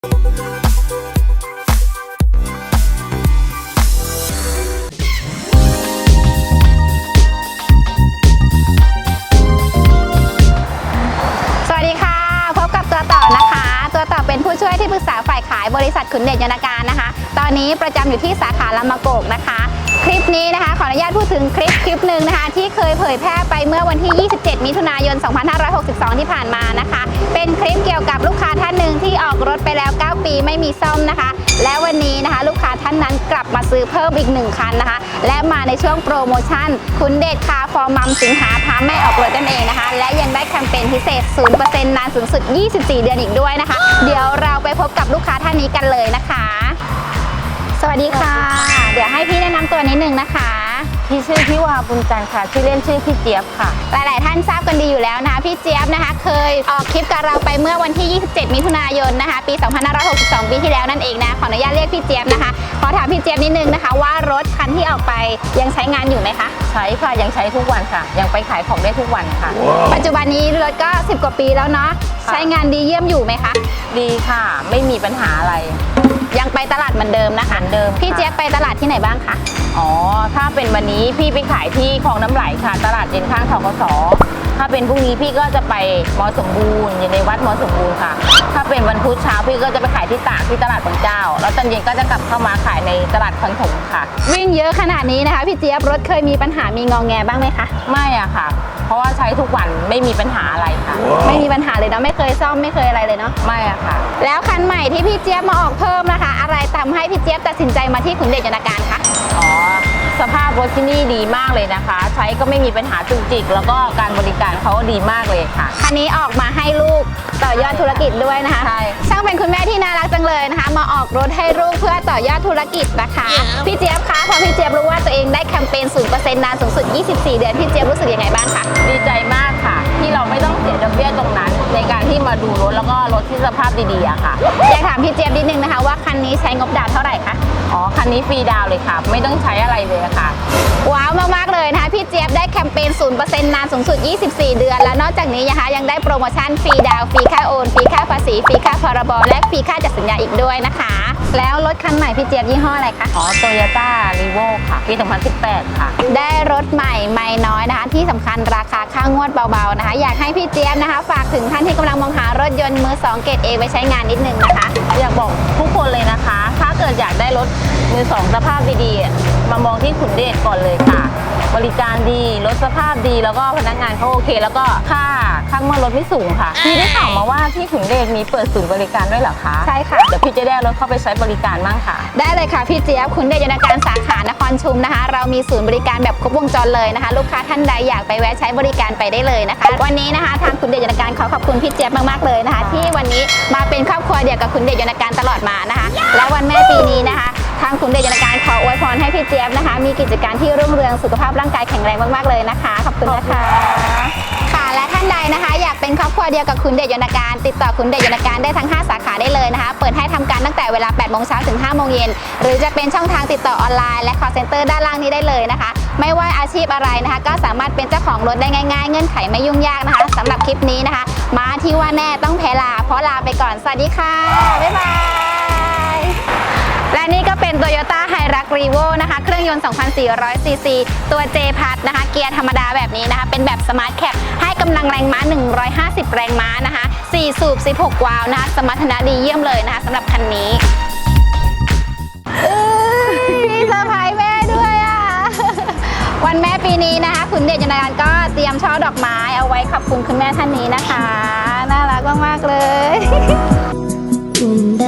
สวัสดีค่ะ พบกับตัวต่อนะคะ ตัวต่อเป็นผู้ช่วยที่ปรึกษาฝ่ายขายบริษัทขุนเดชยนต์การนะคะ ตอนนี้ประจำอยู่ที่สาขาลำมะโกกนะคะ คลิปนี้นะคะขออนุญาตพูดถึงคลิปคลิปหนึ่งนะคะ ที่เคยเผยแพร่ไปเมื่อวันที่ 27 มิถุนายน 2562 ที่ผ่านมานะคะ เป็นคลิปเกี่ยวกับลูกค้าท่านหนึ่งที่ออกรถไปแล้ว 9 ปีไม่มีซ่อมนะคะ และวันนี้นะคะ ลูกค้าท่านนั้นกลับมาซื้อเพิ่มอีก 1 คันนะคะ และมาในช่วงโปรโมชั่น คุณเดชคาฟอร์มัมสิงหาพาแม่ออกรถนั่นเองนะคะ และยังได้แคมเปญพิเศษ 0%นานสูงสุด 24 เดือนอีกด้วยนะคะ เดี๋ยวเราไปพบกับลูกค้าท่านนี้กันเลยนะคะ สวัสดีค่ะ เดี๋ยวให้พี่แนะนำตัวนิดนึงนะคะ พี่ชื่อพี่วาบุญจันทร์ค่ะชื่อเล่นชื่อพี่เจี๊ยบค่ะ หลาย ๆ ท่านทราบกันดีอยู่แล้วนะคะพี่เจี๊ยบนะคะ เคยออกคลิปกับเราไปเมื่อวันที่ 27 มิถุนายนนะคะ ปี 2562 ปีที่แล้วนั่นเองนะขออนุญาตเรียกพี่เจี๊ยบนะคะขอถามพี่เจี๊ยบนิดนึงนะคะ ว่ารถคันที่ออกไปยังใช้งานอยู่ไหมคะใช้ค่ะยังใช้ทุกวันค่ะ ยังไปขายของได้ทุกวันค่ะ ปัจจุบันนี้รถก็ 10 กว่าปีแล้วเนาะค่ะใช้งานดีเยี่ยมอยู่ไหมคะดีค่ะ ไม่มีปัญหาอะไร ยังไปตลาดเหมือนเดิมนะคะเหมือนเดิมค่ะพี่เจี๊ยบไปตลาดที่ไหนบ้างคะ อ๋อ ถ้าเป็นวันนี้พี่ไปขายที่คลองน้ำไหลค่ะ ตลาดเย็นข้างทกสถ้าเป็นพรุ่งนี้พี่ก็จะไปมอสมบูรณ์อยู่ในวัดมอสมบูรณ์ค่ะ ถ้าเป็นวันพุธเช้าพี่ก็จะไปขายที่ตากที่ตลาดบางเจ้า แล้วตอนเย็นก็จะกลับเข้ามาขายในตลาดคอนถมค่ะ วิ่งเยอะขนาดนี้นะคะ พี่เจี๊ยบรถเคยมีปัญหามีงองแงบ้างไหมคะ ไม่อะค่ะ เพราะว่าใช้ทุกวันไม่มีปัญหาอะไรค่ะ ไม่มีปัญหาเลยเนาะไม่เคยซ่อมไม่เคยอะไรเลยเนาะไม่อะค่ะ แล้วคันใหม่ที่พี่เจี๊ยบมาออกเพิ่มนะคะ อะไรทำให้พี่เจี๊ยบตัดสินใจมาที่ขุนเดชยนต์การคะอ๋อ สภาพรถที่นี่ดีมากเลยนะคะ ใช้ก็ไม่มีปัญหาจุกจิก แล้วก็การบริการเขาก็ดีมากเลยค่ะ คันนี้ออกมาให้ลูกต่อยอดธุรกิจด้วยนะคะใช่ช่างเป็นคุณแม่ที่น่ารักจังเลยนะคะ มาออกรถให้ลูกเพื่อต่อยอดธุรกิจนะคะ พี่เจี๊ยบคะพอพี่เจี๊ยบรู้ว่าตัวเองได้แคมเปญ0%นานสูงสุด 24 เดือนพี่เจี๊ยบรู้สึกยังไงบ้างคะดีใจมากค่ะ ที่สภาพดีๆอะค่ะ อยากถามพี่เจี๊ยบนิดนึงนะคะว่าคันนี้ใช้งบดาวเท่าไหร่คะ อ๋อ คันนี้ฟรีดาวเลยค่ะ ไม่ต้องใช้อะไรเลยอะค่ะว้าวมากๆเลยนะคะพี่เจี๊ยบได้แคมเปญ 0%นานสูงสุด 24 เดือน และนอกจากนี้นะคะยังได้โปรโมชั่นฟรีดาวฟรีค่าโอนฟรีค่าภาษีฟรีค่าพรบและฟรีค่าจัดสัญญาอีกด้วยนะคะแล้วรถคันใหม่พี่เจี๊ยบยี่ห้ออะไรคะ อ๋อโตโยต้ารีโวค่ะปี 2018 ค่ะ ได้รถใหม่ไม่น้อยนะคะ ที่สำคัญราคาค่างวดเบาๆนะคะ อยากให้พี่เจี๊ยบนะคะ ฝากถึงท่านที่กำลังมองหารถยนต์มือ2เกรดเอไว้ใช้งานนิดนึงนะคะ อยากบอกทุกคนเลยนะคะ ถ้าเกิดอยากได้รถมือสองสภาพดีๆมามองที่ขุนเดชก่อนเลยค่ะ บริการดีรถสภาพดีแล้วก็พนักงานเขาโอเค แล้วก็ค่าค่างวดรถไม่สูงค่ะพี่ได้ข่าวมาว่าที่ขุนเดชมีเปิดศูนย์บริการด้วยเหรอคะใช่ค่ะเดี๋ยวพี่จะได้เอารถเข้าไปใช้บริการบ้างค่ะ ได้เลยค่ะพี่เจี๊ยบคุณเดชยนต์การสาขานครชุมนะคะ เรามีศูนย์บริการแบบครบวงจรเลยนะคะ ลูกค้าท่านใดอยากไปแวะใช้บริการไปได้เลยนะคะ วันนี้นะคะทางคุณเดชยนต์การขอขอบคุณพี่เจี๊ยบมากๆเลยนะคะ ที่วันนี้มาเป็นครอบครัวเดียวกับคุณเดชยนต์การตลอดมานะคะ และวันแม่ปีนี้นะคะทางคุณเดชยนต์การขออวยพรให้พี่เจี๊ยบนะคะ มีกิจการที่รุ่งเรืองสุขภาพร่างกายแข็งแรงมากๆเลยนะคะ ขอบคุณนะคะค่ะและท่านใดนะคะ อยากเป็นครอบครัวเดียวกับคุณเดชยนต์การ ติดต่อคุณเดชยนต์การได้ทั้ง 5 สาขาได้เลยนะคะ เปิดให้ทำการตั้งแต่เวลา8โมงเช้าถึง5โมงเย็นหรือจะเป็นช่องทางติดต่อออนไลน์และ call center ด้านล่างนี้ได้เลยนะคะ ไม่ว่าอาชีพอะไรนะคะ ก็สามารถเป็นเจ้าของรถได้ง่าย ๆ เงื่อนไขไม่ยุ่งยากนะคะสำหรับคลิปนี้นะคะ มาที่ว่าแน่ต้องแพ้ลาเพราะลาไปก่อนสวัสดีค่ะบ๊ายบาย ยนต์ 2,400 ซีซี ตัว J พัดนะคะ เกียร์ธรรมดาแบบนี้นะคะ เป็นแบบ Smart Cap ให้กำลังแรงม้า 150 แรงม้านะคะ 4 สูบ 16 วาล์วนะคะ สมรรถนะดีเยี่ยมเลยนะคะสำหรับคันนี้เอ้ยมีเซอร์ไพรส์แม่ด้วยอะ วันแม่ปีนี้นะคะคุณเดชยนต์การก็เตรียมช่อดอกไม้เอาไว้ขอบคุณคุณแม่ท่านนี้นะคะ น่ารักมาก ๆ เลยคุณได้